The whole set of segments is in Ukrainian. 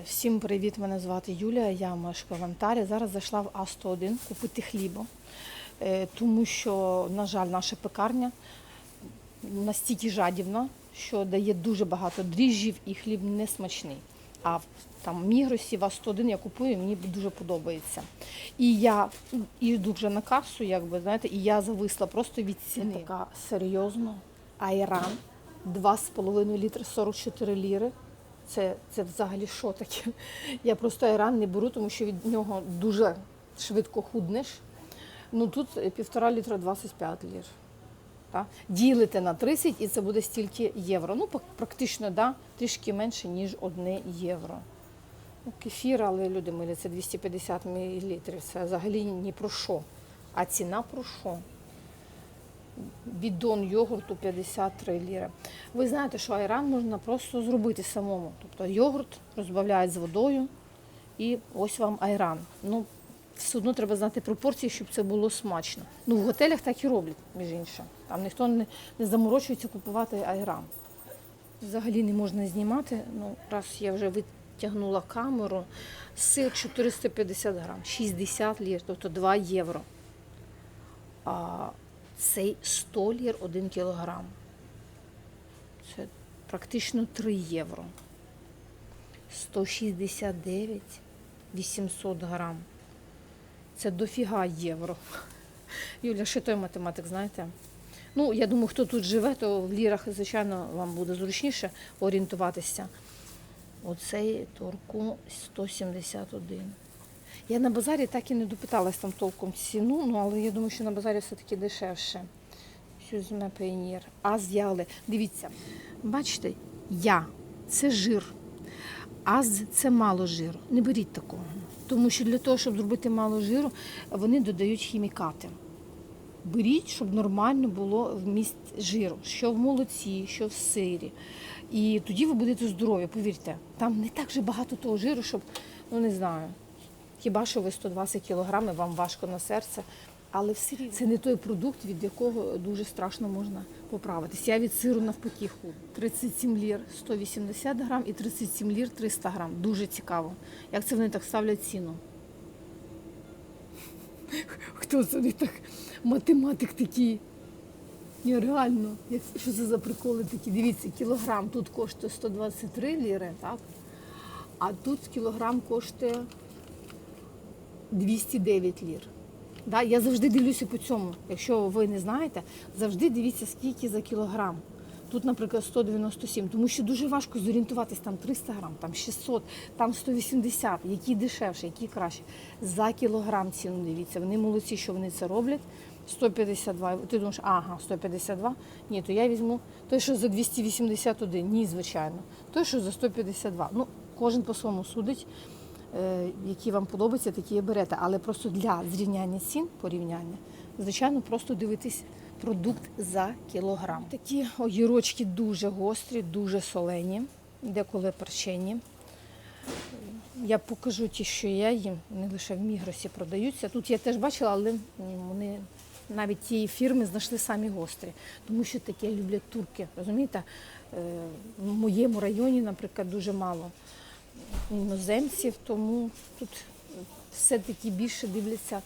Всім привіт! Мене звати Юлія, я мешкаю в Антарі. Зараз зайшла в А101 купити хлібу, Е, тому що, на жаль, наша пекарня настільки жадібна, що дає дуже багато дріжджів і хліб не смачний. А в там Мігросі в А101 я купую, мені дуже подобається. І я йду вже на касу, якби знаєте, і я зависла просто від ціни. Така серйозно. Айран 2,5 літри 44 ліри. Це, це взагалі що таке? Я просто айран не беру, тому що від нього дуже швидко худнеш. Ну тут е, півтора літра 25 лір. Так? Ділите на 30 і це буде стільки євро. Ну, практично, да, трішки менше, ніж одне євро. Ну, кефір, але люди милі, це 250 мл. Це взагалі ні про що. А ціна про що? Бідон йогурту 53 ліри. Ви знаєте, що айран можна просто зробити самому. Тобто йогурт розбавляють з водою і ось вам айран. Ну, все одно треба знати пропорції, щоб це було смачно. Ну, в готелях так і роблять, між іншим. Там ніхто не, не заморочується купувати айран. Взагалі не можна знімати. Ну, раз я вже витягнула камеру, сир 450 грам, 60 лір, тобто 2 євро. А цей 100 лір 1 кілограм. Це практично 3 євро. 169 800 грам. Це дофіга євро. Юля, ще той математик, знаєте? Ну, я думаю, хто тут живе, то в лірах, звичайно, вам буде зручніше орієнтуватися. Оцей турку 171. Я на базарі так і не допиталась там толком ціну, ну але я думаю, що на базарі все-таки дешевше. Сюзме пейнір. Аз яли. Дивіться, бачите, я це жир. Аз це мало жиру. Не беріть такого. Тому що для того, щоб зробити мало жиру, вони додають хімікати. Беріть, щоб нормально було вміст жиру, що в молоці, що в сирі. І тоді ви будете здорові, повірте. Там не так же багато того жиру, щоб, ну не знаю, хіба що ви 120 кілограми, вам важко на серце. Але все рівно це не той продукт, від якого дуже страшно можна поправитись. Я від сиру навпаки худ. 37 лір 180 грам і 37 лір 300 грам. Дуже цікаво. Як це вони так ставлять ціну? Хто це не так? Математик такий. Ні, реально, що це за приколи такі? Дивіться, кілограм тут коштує 123 ліри, так? А тут кілограм коштує 209 лір. Да, я завжди дивлюся по цьому. Якщо ви не знаєте, завжди дивіться, скільки за кілограм. Тут, наприклад, 197, тому що дуже важко зорієнтуватись, там 300 грам, там 600, там 180, які дешевше, які краще. За кілограм ціну дивіться. Вони молодці, що вони це роблять. 152. Ти думаєш, ага, 152. Ні, то я візьму той, що за 281. Ні, звичайно. Той, що за 152. Ну, кожен по-своєму судить е, які вам подобаються, такі і берете. Але просто для зрівняння цін, порівняння, звичайно, просто дивитись продукт за кілограм. Такі огірочки дуже гострі, дуже солені, деколи перчені. Я покажу ті, що я їм, вони лише в Мігросі продаються. Тут я теж бачила, але вони навіть тієї фірми знайшли самі гострі, тому що таке люблять турки. Розумієте? Е, В моєму районі, наприклад, дуже мало іноземців, тому тут все-таки більше дивляться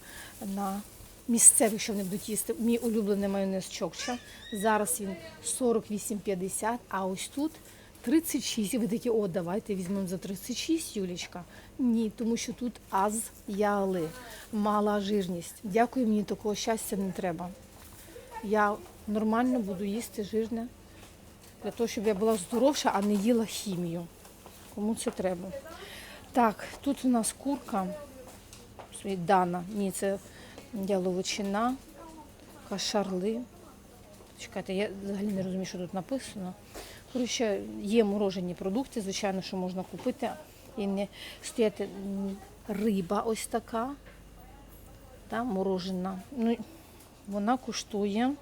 на місцевих, що вони будуть їсти. Мій улюблений майонез чокча. Зараз він 48,50, а ось тут 36. І ви такі, о, давайте візьмемо за 36, Юлічка. Ні, тому що тут аз яли, мала жирність. Дякую, мені такого щастя не треба. Я нормально буду їсти жирне для того, щоб я була здоровша, а не їла хімію. Кому це треба? Так, тут у нас курка. Дана. Ні, це яловичина, кашарли. Чекайте, я взагалі не розумію, що тут написано. Коротше, є морожені продукти, звичайно, що можна купити. І не стояти риба ось така. Та, морожена. Ну, вона коштує.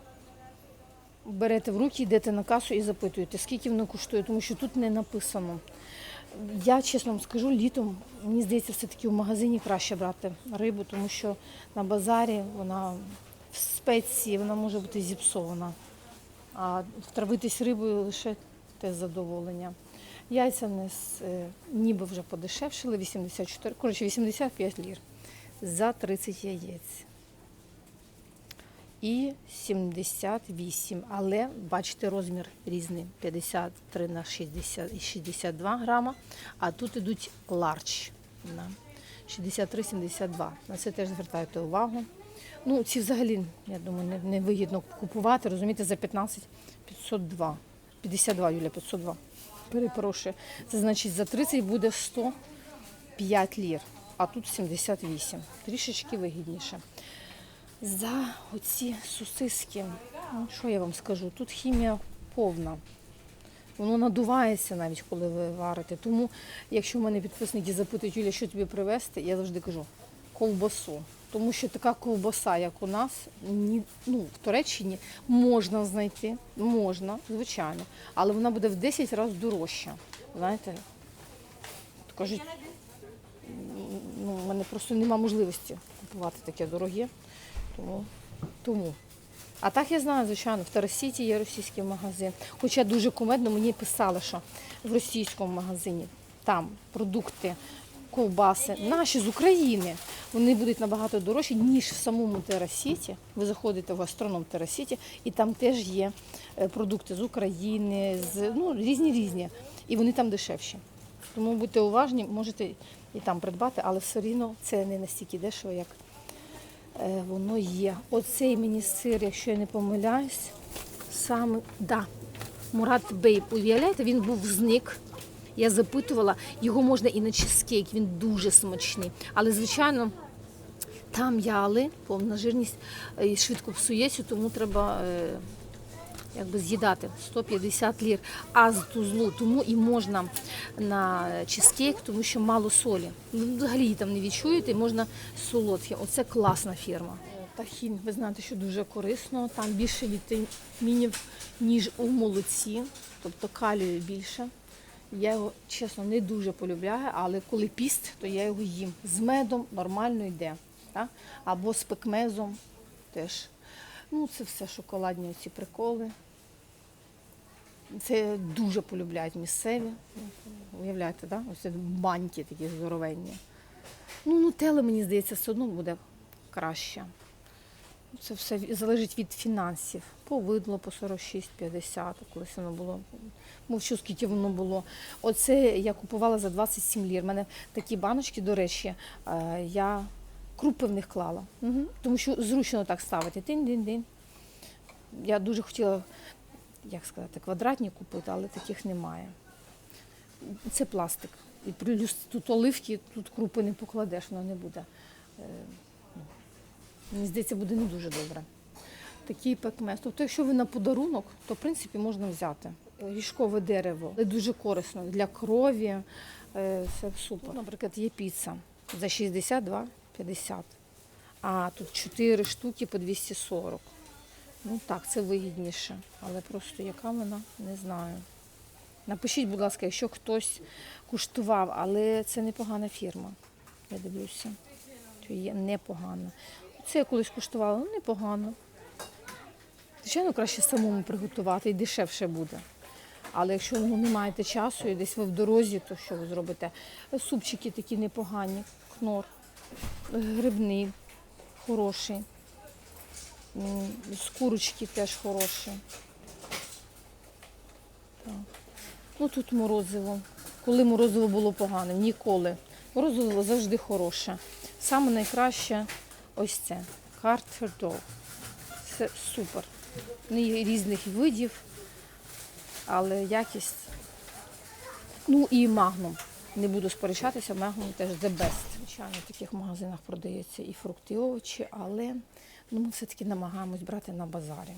Берете в руки, йдете на касу і запитуєте, скільки воно коштує, тому що тут не написано. Я чесно вам скажу, літом мені здається, все-таки в магазині краще брати рибу, тому що на базарі вона в спеції вона може бути зіпсована. А втравитись рибою лише те задоволення. Яйця в нас е, ніби вже подешевшили, 84, коротше, 85 лір за 30 яєць. І 78, але бачите, розмір різний 53 на 60 і 62 грама, а тут ідуть ларч на 63-72. На це теж звертайте увагу. Ну, ці взагалі, я думаю, не, не вигідно купувати, розумієте, за 15 502. 52, Юля, 502. Перепрошую. Це значить за 30 буде 105 лір, а тут 78. Трішечки вигідніше. За оці сосиски, ну, що я вам скажу, тут хімія повна. Воно надувається навіть, коли ви варите. Тому, якщо в мене підписники запитують, Юля, що тобі привезти, я завжди кажу ковбасу. Тому що така ковбаса, як у нас, ні, ну, в Туреччині можна знайти, можна, звичайно, але вона буде в 10 разів дорожча. Знаєте, кажуть, ну, в мене просто нема можливості купувати таке дороге. Тому, тому. А так я знаю, звичайно, в Тарасіті є російський магазин. Хоча дуже кумедно мені писали, що в російському магазині там продукти, ковбаси, наші з України, вони будуть набагато дорожчі, ніж в самому Терасіті. Ви заходите в гастроном Терасіті, і там теж є е, продукти з України, з ну, різні різні. І вони там дешевші. Тому будьте уважні, можете і там придбати, але все рівно це не настільки дешево, як воно є. Оцей мені сир, якщо я не помиляюсь, саме да, Мурат Бейб. Уявляєте, він був зник. Я запитувала, його можна і на чизкейк, він дуже смачний. Але, звичайно, там яли, повна жирність і швидко псується, тому треба е, якби з'їдати 150 лір. А з тузлу тому і можна на чизкейк, тому що мало солі. Взагалі її там не відчуєте, можна солодке. Оце класна фірма. Тахін, ви знаєте, що дуже корисно. Там більше вітамінів, ніж у молоці, тобто калію більше. Я його, чесно, не дуже полюбляю, але коли піст, то я його їм. З медом нормально йде. Так? Або з пекмезом теж. Ну, це все шоколадні ці приколи. Це дуже полюбляють місцеві. Уявляєте, так? Ось баньки такі здоровенні. Ну, нутелла, мені здається, все одно буде краще. Це все залежить від фінансів. Повидло по 46,50, колись воно було. Мовчу, скільки воно було. Оце я купувала за 27 лір. У мене такі баночки, до речі, е, я крупи в них клала. Угу. Тому що зручно так ставити. Тин-дин-дин. Я дуже хотіла, як сказати, квадратні купити, але таких немає. Це пластик. І плюс тут оливки, тут крупи не покладеш, воно не буде. е, Мені здається, буде не дуже добре. Такий пекмес. Тобто, якщо ви на подарунок, то в принципі можна взяти. Ріжкове дерево, але дуже корисно для крові. Це супер. Наприклад, є піца за 62,50. А тут 4 штуки по 240. Ну так, це вигідніше. Але просто яка вона, не знаю. Напишіть, будь ласка, якщо хтось куштував, але це непогана фірма. Я дивлюся. Що є непогана. Це я колись куштувала, ну непогано. Звичайно, краще самому приготувати і дешевше буде. Але якщо ну, не маєте часу і десь ви в дорозі, то що ви зробите? Супчики такі непогані, кнор, грибний, хороший. М, З курочки теж хороші. Так. Ну тут морозиво. Коли морозиво було поганим? Ніколи. Морозиво завжди хороше. Саме найкраще ось це. Картфердол. Це супер. Вони є різних видів, але якість. Ну і магнум. Не буду сперечатися, магнум теж the best. Звичайно, в таких магазинах продається і фрукти, і овочі, але ну, ми все-таки намагаємось брати на базарі.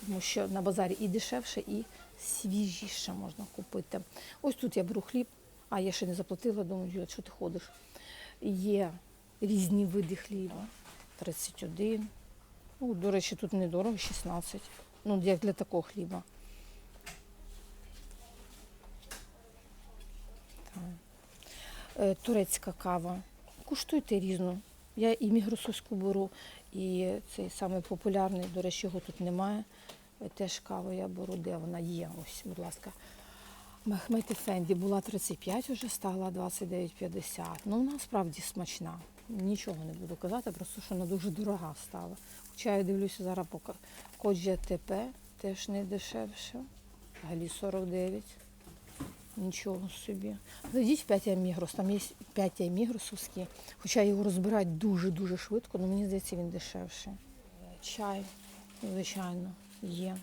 Тому що на базарі і дешевше, і свіжіше можна купити. Ось тут я беру хліб, а я ще не заплатила, думаю, Юля, що ти ходиш. Є різні види хліба. 31. Ну, до речі, тут недорого, 16. Ну, як для такого хліба. Е, Турецька кава. Куштуйте різну. Я і мігросовську беру, і цей самий популярний, до речі, його тут немає. Теж каву я беру, де вона є. Ось, будь ласка. Мехмед Фенді була 35, вже стала 29,50. Ну, вона справді смачна. Нічого не буду казати, просто що вона дуже дорога стала. Хоча я дивлюся зараз по Коджа ТП, теж не дешевше. Взагалі 49. Нічого собі. Зайдіть в 5 Мігрос, там є 5 Мігросовські, хоча його розбирають дуже-дуже швидко, але мені здається, він дешевший. Чай, звичайно, є.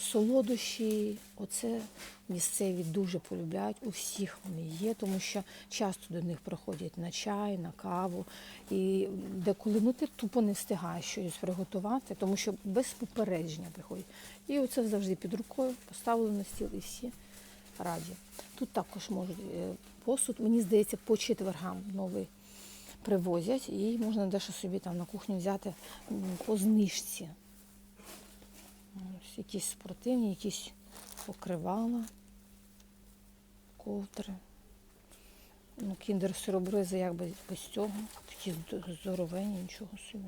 Солодощі, оце місцеві дуже полюбляють, у всіх вони є, тому що часто до них приходять на чай, на каву. І деколи ну, ти тупо не встигаєш щось приготувати, тому що без попередження приходять. І оце завжди під рукою поставили на стіл і всі раді. Тут також можуть е, посуд, мені здається, по четвергам новий привозять, і можна дещо собі там на кухню взяти по знижці. Ось якісь спортивні, якісь покривала, ковдри. Ну, кіндер сиробризи як без, цього. Такі зд- здоровенні, нічого собі.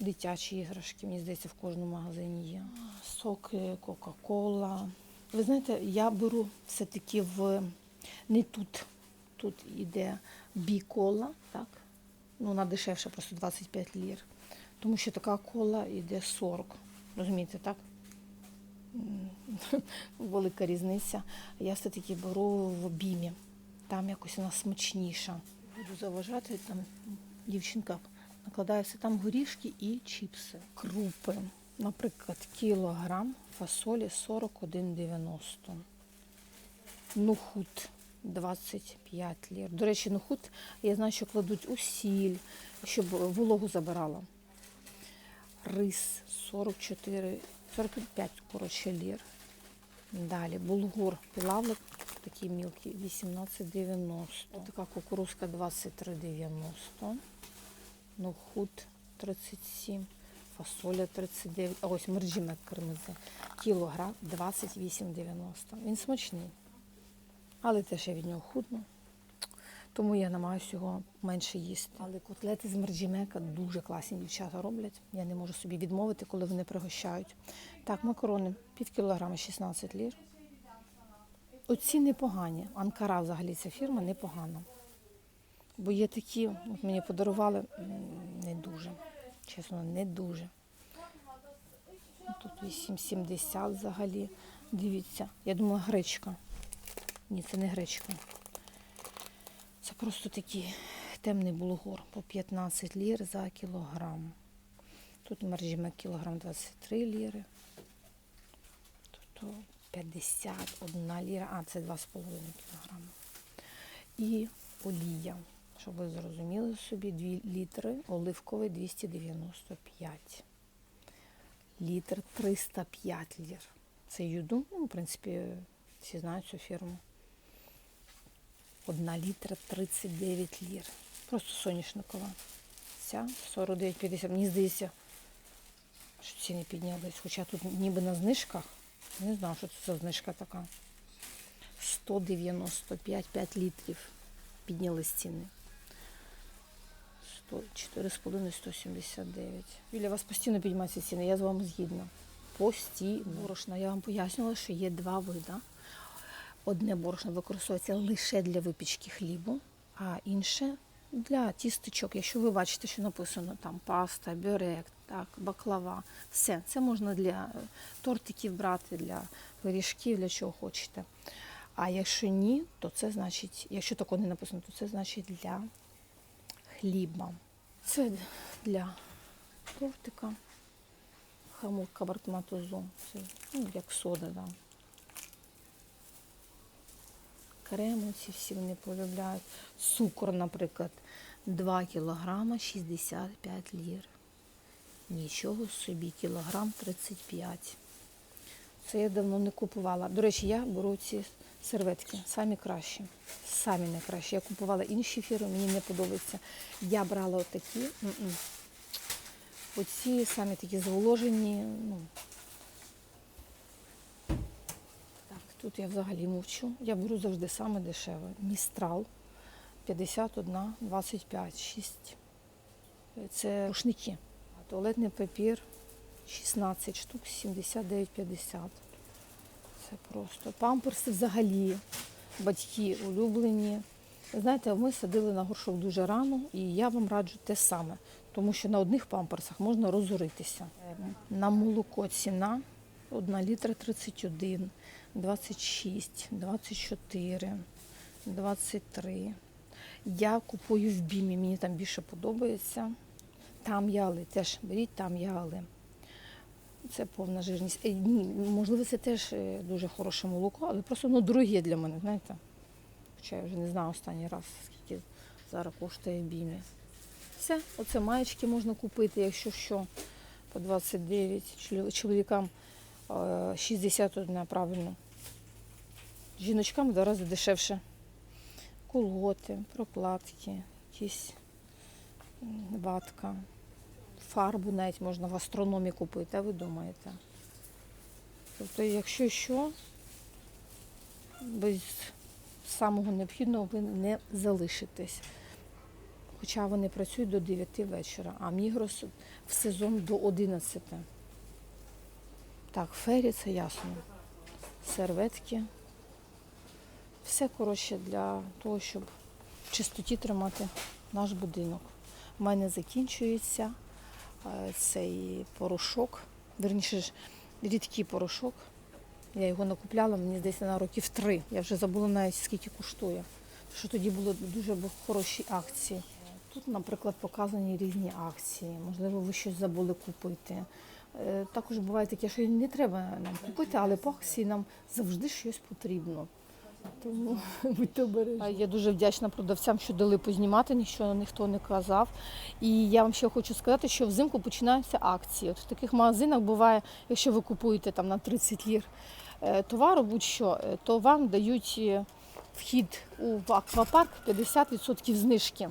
Дитячі іграшки, мені здається, в кожному магазині є. Соки, Кока-Кола. Ви знаєте, я беру все-таки в не тут. Тут іде бі-кола, так? Ну, вона дешевша, просто 25 лір. Тому що така кола йде 40. Розумієте, так? Велика різниця. Я все-таки беру в бімі. Там якось вона смачніша. Буду заважати, там дівчинка накладає все там горішки і чіпси. Крупи. Наприклад, кілограм фасолі 41,90. Нухут 25 лір. До речі, нухут, я знаю, що кладуть у сіль, щоб вологу забирала. Рис 44, 45, коротше, лір. Далі булгур плавлик, такий мілкий, 18,90. Така кукурузка 23,90. Нухут 37, фасоля 39. А ось мерджімек кремези. Кілограм 28,90. Він смачний. Але теж я від нього худну. Тому я намагаюся його менше їсти. Але котлети з мерджімека дуже класні дівчата роблять. Я не можу собі відмовити, коли вони пригощають. Так, макарони пів кілограма 16 лір. Оці непогані. Анкара взагалі ця фірма непогана. Бо є такі, от мені подарували не дуже. Чесно, не дуже. Тут 8,70 взагалі. Дивіться, я думала гречка. Ні, це не гречка. Це просто такий темний булгур по 15 лір за кілограм. Тут мержіме кілограм 23 ліри. Тут 51 ліра, а це 2,5 кілограми. І олія. Щоб ви зрозуміли собі, 2 літри оливковий 295. Літр 305 лір. Це юду, ну, в принципі, всі знають цю фірму. Одна літра 39 лір. Просто соняшникова. Ця 49,50. Мені здається, що ціни піднялись. Хоча тут ніби на знижках. Не знаю, що це за знижка така. 195 5 літрів піднялись ціни. 100, 4,5 179. Юля, вас постійно піднімаються ціни, я з вами згідна. Постійно. Борошна, я вам пояснювала, що є два види. Одне борошно використовується лише для випічки хлібу, а інше для тістечок. Якщо ви бачите, що написано там паста, бюрек, так, баклава, все. Це можна для е, тортиків брати, для пиріжків, для чого хочете. А якщо ні, то це значить, якщо такого не написано, то це значить для хліба. Це для тортика. Хамут кабартматозу. Це ну, як сода, да. Креми ці всі вони полюбляють. Цукор, наприклад, 2 кілограма 65 лір. Нічого собі, кілограм 35. Це я давно не купувала. До речі, я беру ці серветки, самі кращі. Самі найкращі. Я купувала інші фірми, мені не подобається. Я брала отакі. м-м. Оці самі такі зволожені. Ну. Так, тут я взагалі мовчу. Я беру завжди саме дешеве. Містрал 51, 25, 6. Це рушники. Туалетний папір 16 штук, 79,50. Це просто памперси взагалі, батьки улюблені. Знаєте, ми садили на горшок дуже рано, і я вам раджу те саме, тому що на одних памперсах можна розоритися. На молоко ціна 1 літра 31, 26, 24, 23. Я купую в бімі, мені там більше подобається. Там яли, теж беріть там яли. Це повна жирність. Е, Ні, можливо, це теж е, дуже хороше молоко, але просто воно дороге для мене, знаєте. Хоча я вже не знаю останній раз, скільки зараз коштує бімі. Все, оце маєчки можна купити, якщо що, по 29, чоловікам е, 61, правильно. Жіночкам в два рази дешевше. Колготи, прокладки, якісь ватка, фарбу навіть можна в астрономі купити, а ви думаєте. Тобто, якщо що, без самого необхідного ви не залишитесь. Хоча вони працюють до 9 вечора, а Мігрос в сезон до 11. Так, фері це ясно. Серветки. Все коротше для того, щоб в чистоті тримати наш будинок. У мене закінчується цей порошок, верніше ж рідкий порошок. Я його накупляла, мені здається, на років три. Я вже забула навіть скільки коштує. Що тоді були дуже хороші акції. Тут, наприклад, показані різні акції. Можливо, ви щось забули купити. Е, Також буває таке, що не треба нам купити, але по акції нам завжди щось потрібно. Тому будьте обережні. Я дуже вдячна продавцям, що дали познімати, нічого ніхто не казав. І я вам ще хочу сказати, що взимку починаються акції. От в таких магазинах буває, якщо ви купуєте там на 30 лір е, товару, будь-що, е, то вам дають е, вхід у аквапарк 50% знижки.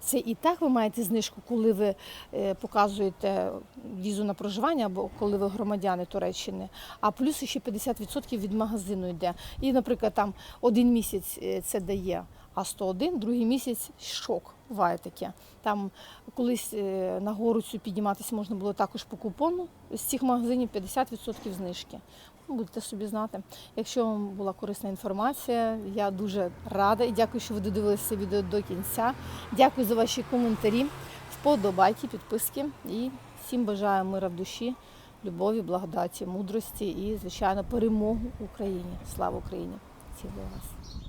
Це і так ви маєте знижку, коли ви е, показуєте візу на проживання або коли ви громадяни Туреччини, а плюс ще 50% від магазину йде. І, наприклад, там один місяць е, це дає а 101, другий місяць шок. Буває таке. Там колись е, на гору цю підніматися можна було також по купону з цих магазинів 50% знижки. Будете собі знати. Якщо вам була корисна інформація, я дуже рада і дякую, що ви додивилися відео до кінця. Дякую за ваші коментарі, вподобайки, підписки і всім бажаю мира в душі, любові, благодаті, мудрості і, звичайно, перемогу Україні. Слава Україні! Цілую вас!